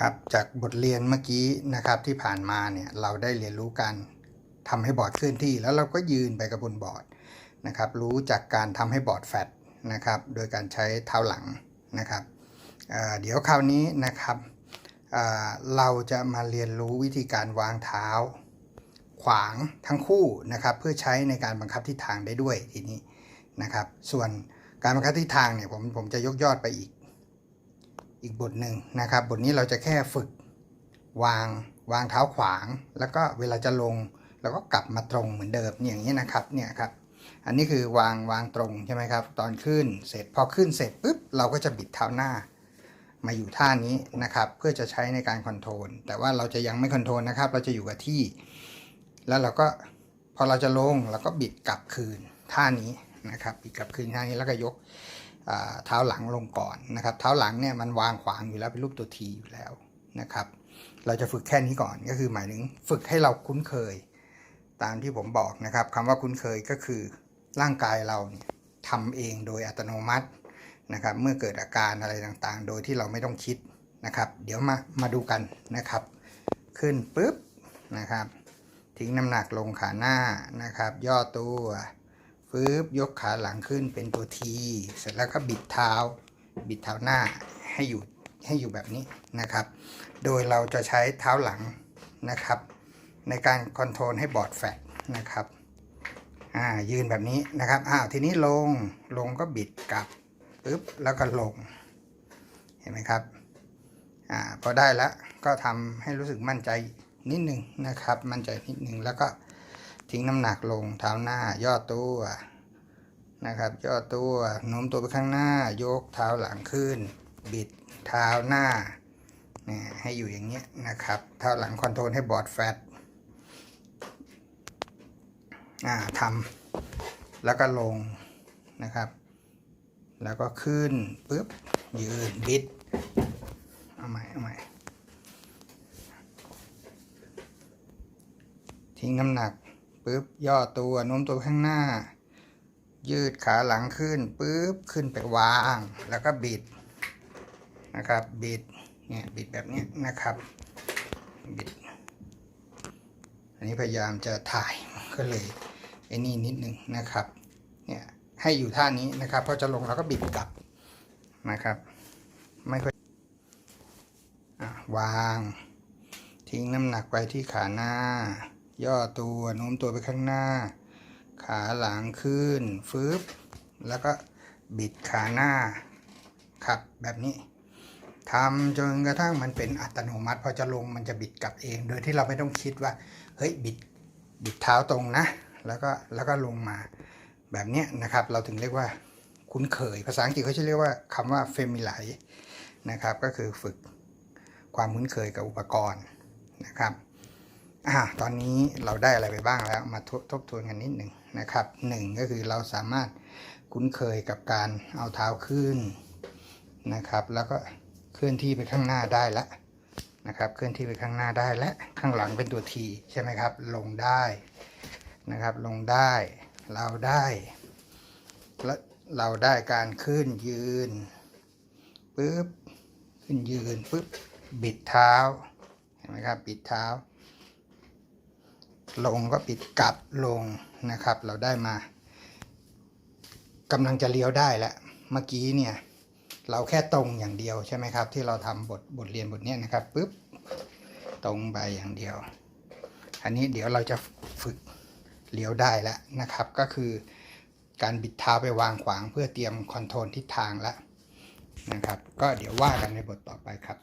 ครับจากบทเรียนเมื่อกี้นะครับที่ผ่านมาเนี่ยเราได้เรียนรู้การทำให้บอร์ดเคลื่อนที่ แล้วเราก็ยืนไปกับบนบอร์ดนะครับรู้จากการทำให้บอร์ดแฟตนะครับโดยการใช้เท้าหลังนะครับเเดี๋ยวคราวนี้นะครับเเราจะมาเรียนรู้วิธีการวางเท้า ขวางทั้งคู่นะครับเพื่อใช้ในการบังคับทิศทางได้ด้วยทีนี้นะครับส่วนการบังคับทิศทางเนี่ยผมผมจะยกยอดไปอีก อีกบทหนึ่งนะครับ บทนี้เราจะแค่ฝึกวางวางเท้าขวาง แล้วก็เวลาจะลงเราก็กลับมาตรงเหมือนเดิมอย่างนี้นะครับเนี่ยครับอันนี้คือวางวางตรงใช่ไหมครับ ตอนขึ้นเสร็จพอขึ้นเสร็จปุ๊บเราก็จะบิดเท้าหน้า มาอยู่ท่านี้นะครับ เพื่อจะใช้ในการคอนโทรลแต่ว่าเราจะยังไม่คอนโทรลนะครับ เราจะอยู่กับที่ แล้วเราก็พอเราจะลงเราก็บิดกลับคืนท่านี้นะครับบิดกลับคืนท่านี้แล้วก็ยก เท้าหลังลงก่อนนะครับ เท้าหลังเนี่ยมันวางขวางอยู่แล้วเป็นรูปตัวทีอยู่แล้วนะครับ เราจะฝึกแค่นี้ก่อนก็คือหมายถึงฝึกให้เราคุ้นเคย ตามที่ผมบอกนะครับคำว่าคุ้นเคยก็คือร่างกายเราเนี่ยทำเองโดยอัตโนมัตินะครับ เมื่อเกิดอาการอะไรต่างๆ โดยที่เราไม่ต้องคิดนะครับ เดี๋ยวมามาดูกันนะครับ ขึ้นปุ๊บนะครับ ทิ้งน้ำหนักลงขาหน้านะครับ ย่อตัว ฟืบยกขาหลังขึ้นเป็นตัวทีเสร็จแล้วก็บิดเท้า บิดเท้าหน้าให้อยู่ให้อยู่แบบนี้นะครับ โดยเราจะใช้เท้าหลังนะครับ ในการคอนโทรลให้บอร์ดแฟตนะครับอ่ายืนแบบนี้นะครับอ้าวทีนี้ลงลงก็บิดกลับปึ๊บแล้วก็ลง เห็นไหมครับอ่าพอได้แล้วก็ทำให้รู้สึกมั่นใจนิดหนึ่งนะครับ มั่นใจนิดหนึ่งแล้วก็ ทิ้งน้ำหนักลงเท้าหน้าย่อตัวนะครับ ย่อตัวโน้มตัวไปข้างหน้ายกเท้าหลังขึ้น บิดเท้าหน้าให้อยู่อย่างเงี้นะครับ เท้าหลังคอนโทรลให้บอดแฟตอ่าทำแล้วก็ลงนะครับ แล้วก็ขึ้นปุ๊บยืนบิดเอาใหม่เอาใหม่ทิ้งน้ำหนัก ปุ๊บย่อตัวโน้มตัวข้างหน้า ยืดขาหลังขึ้นปุ๊บขึ้นไปวาง แล้วก็บิดนะครับบิดเนี่ยบิดแบบนี้นะครับบิดอันนี้พยายามจะถ่ายก็เลยไอ้นี่นิดนึงนะครับเนี่ยให้อยู่ท่านี้นะครับพอจะลงเราก็บิดกลับนะครับ ไม่ค่อยอวาง ทิ้งน้ำหนักไปที่ขาหน้า ย่อตัวโน้มตัวไปข้างหน้า ขาหลังขึ้นฟืบแล้วก็บิดขาหน้าครับแบบนี้ทำจนกระทั่งมันเป็นอัตโนมัติ พอจะลงมันจะบิดกลับเอง โดยที่เราไม่ต้องคิดว่า เฮ้ยบิดบิดเท้าตรงนะ แล้วก็แล้วก็ลงมาแบบนี้นะครับ เราถึงเรียกว่าคุ้นเคย ภาษาอังกฤษเขาจะเรียกว่าคำว่า familiar นะครับ ก็คือฝึกความคุ้นเคยกับอุปกรณ์นะครับ อ่าตอนนี้เราได้อะไรไปบ้างแล้ว มาทบทบทวนกันนิดหนึ่งนะครับหนึ่งก็คือเราสามารถคุ้นเคยกับการเอาเท้าขึ้นนะครับ แล้วก็เคลื่อนที่ไปข้างหน้าได้แล้วนะครับ เคลื่อนที่ไปข้างหน้าได้และข้างหลังเป็นตัวทีใช่ไหมครับ ลงได้นะครับ ลงได้ เราได้และเราได้การขึ้นยืนปุ๊บขึ้นยืนปุ๊บบิดเท้าเห็นไหมครับบิดเท้า ลงก็บิดกลับลงนะครับ เราได้มากำลังจะเลี้ยวได้แล้วเมื่อกี้เนี่ยเราแค่ตรงอย่างเดียวใช่ไหมครับ ที่เราทำบทบทเรียนบทนี้นะครับปุ๊บตรงไปอย่างเดียว อันนี้เดี๋ยวเราจะฝึกเลี้ยวได้แล้วนะครับ ก็คือการบิดเท้าไปวางขวางเพื่อเตรียมคอนโทรลทิศทางแล้วนะครับ ก็เดี๋ยวว่ากันในบทต่อไปครับ